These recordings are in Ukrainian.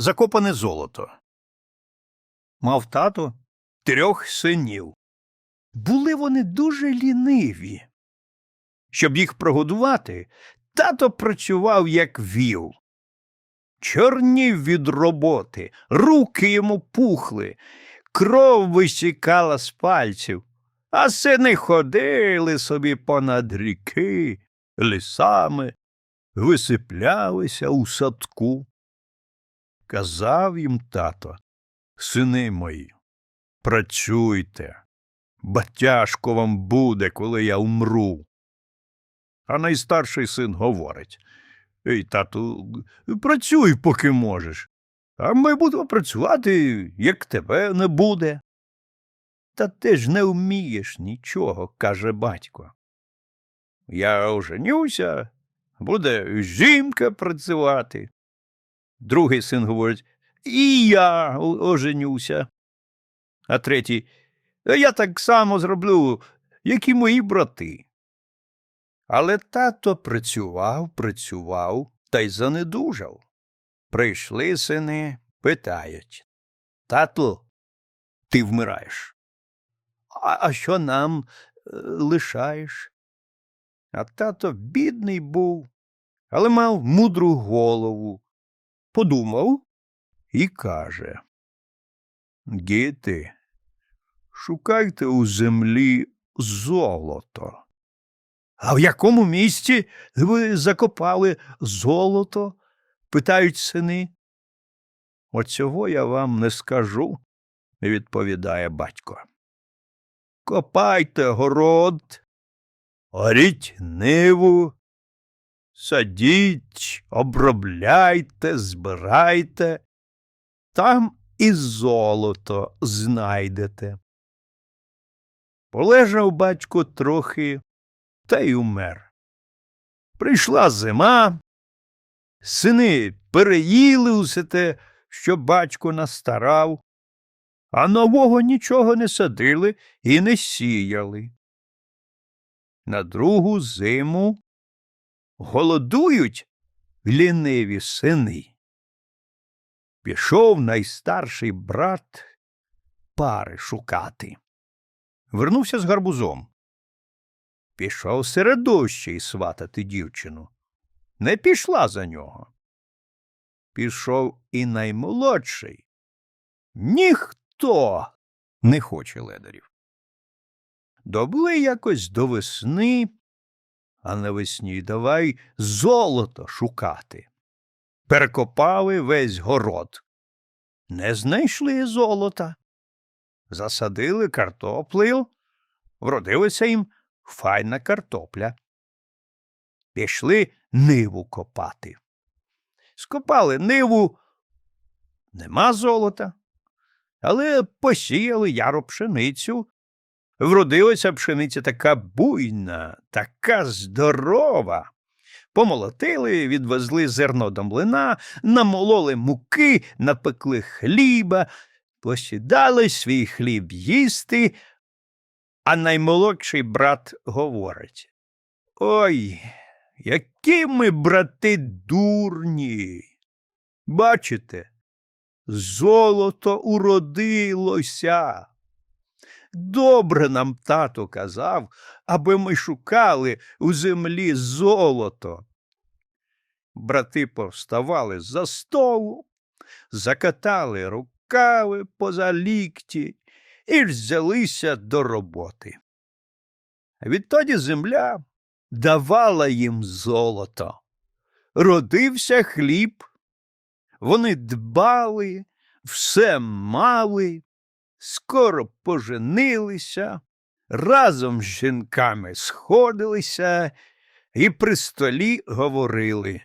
Закопане золото. Мав тато трьох синів. Були вони дуже ліниві. Щоб їх прогодувати, тато працював як віл. Чорнів від роботи, руки йому пухли, кров висікала з пальців, а сини ходили собі понад ріки, лісами, висиплялися у садку. Казав їм тато, сини мої, працюйте, бо тяжко вам буде, коли я умру. А найстарший син говорить Ей, тату, працюй, поки можеш, а ми будемо працювати, як тебе не буде. Та ти ж не вмієш нічого, каже батько. Я оженюся, буде жінка працювати. Другий син говорить, і я оженюся. А третій, я так само зроблю, як і мої брати. Але тато працював, працював та й занедужав. Прийшли сини, питають. Тату, ти вмираєш. А, а що нам е, лишаєш? А тато бідний був, але мав мудру голову. Подумав і каже. Діти, шукайте у землі золото. А в якому місці ви закопали золото? питають сини. Оцього я вам не скажу, відповідає батько. Копайте город, оріть ниву, садіть, обробляйте, збирайте, там і золото знайдете. Полежав батько трохи та й умер. Прийшла зима, сини переїли усе те, що батько настарав, а нового нічого не садили і не сіяли. На другу зиму голодують ліниві сини. Пішов найстарший брат пари шукати. Вернувся з гарбузом. Пішов середущий сватати дівчину. Не пішла за нього. Пішов і наймолодший. Ніхто не хоче ледарів. Добли якось до весни, а навесні давай золото шукати. Перекопали весь город. Не знайшли золота. Засадили картоплею, вродилася їм файна картопля. Пішли ниву копати. Скопали ниву, нема золота, але посіяли яру пшеницю. Вродилася пшениця така буйна, така здорова. Помолотили, відвезли зерно до млина, намололи муки, напекли хліба, посідали свій хліб їсти, а наймолодший брат говорить Ой, які ми, брати, дурні. Бачите, золото уродилося. Добре нам тато казав, аби ми шукали у землі золото. Брати повставали за столу, закатали рукави поза лікті і взялися до роботи. Відтоді земля давала їм золото. Родився хліб, вони дбали, все мали, скоро поженилися, разом з жінками сходилися і при столі говорили.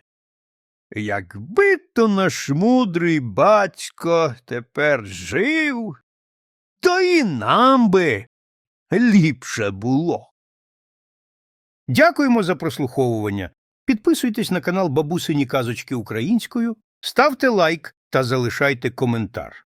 Якби то наш мудрий батько тепер жив, то і нам би ліпше було. Дякуємо за прослуховування. Підписуйтесь на канал Бабусині Казочки Українською, ставте лайк та залишайте коментар.